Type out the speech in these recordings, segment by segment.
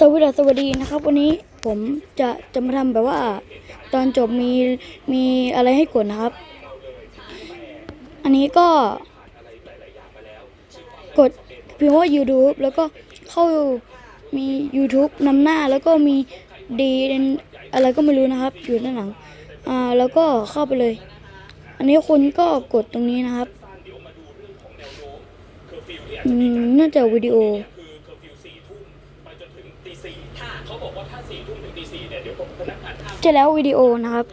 สวัสดีสวัสดีนะครับ วันนี้ผมจะจะมาทำแบบว่า ตอนจบมีมีอะไรให้กดนะครับ อันนี้ก็ กดพิมพ์ว่า YouTube แล้วก็เข้ามี YouTube นำหน้าแล้วก็มีดีอะไรก็ไม่รู้นะครับ อยู่ด้านหลังอ่าแล้วก็เข้าไปเลย อันนี้คุณก็กดตรงนี้นะครับน่าจะวิดีโอ ใช่แล้ววิดีโอนะครับ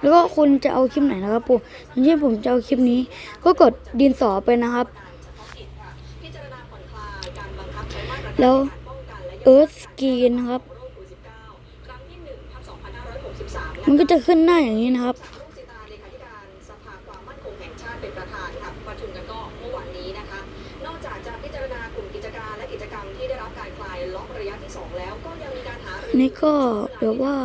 แล้วก็คุณจะเอาคลิปไหนนะครับปู่อย่างเช่ผมจะเอาคลิปนี้ ก็กดดินสอไปนะครับ แล้วเอิร์ธสกีนนะครับ มันก็จะขึ้นหน้าอย่างนี้นะครับ อกระยะที่2แล้วก็ยังมีการหาอันนี้ก็แบบว่า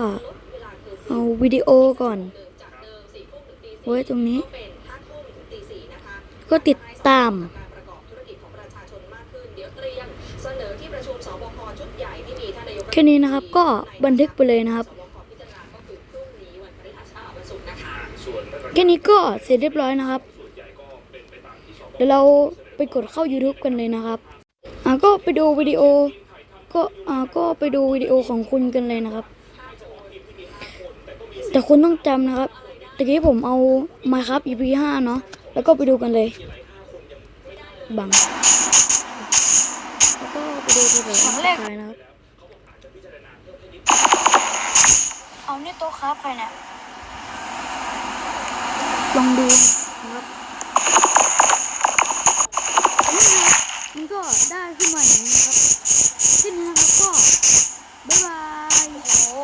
เวลาคือเอาวิดีโอก่อนเดิมจากเดิม4ทุ่มถึงตีไว้ตรงนี้เป็น5ทุ่มถึงตี4นะคะก็ติดตามการประกอบธุรกิจของประชาชนมากขึ้นเดี๋ยวเตรียมเสนอที่ประชุมสบคชุดใหญ่ที่มีท่านนายกแค่นี้นะครับก็บันทึกไปเลยนะครับสบคพิจารณาก็คือพรุ่งนี้วันพฤหัสอ่าวันศุกร์นะคะแค่นี้ก็เสร็จเรียบร้อยนะครับ เดี๋ยวเราไปกดเข้า YouTube กันเลยนะครับอ่าก็ไปดูวิดีโอ ก็อ่าก็ไปดูวิดีโอของคุณกันเลยนะครับ แต่คุณต้องจำนะครับตะกี้ผมเอามาครับ EP 5เนาะแล้วก็ไปดูกันเลย บัง แล้วก็ไปดูที่แบบแรกนะครับเอาเนี่ยโต๊ะครับใครเนี่ยลองดูนะครับนี่นะครับมันก็ได้ขึ้นมาอย่างนี้นะครับ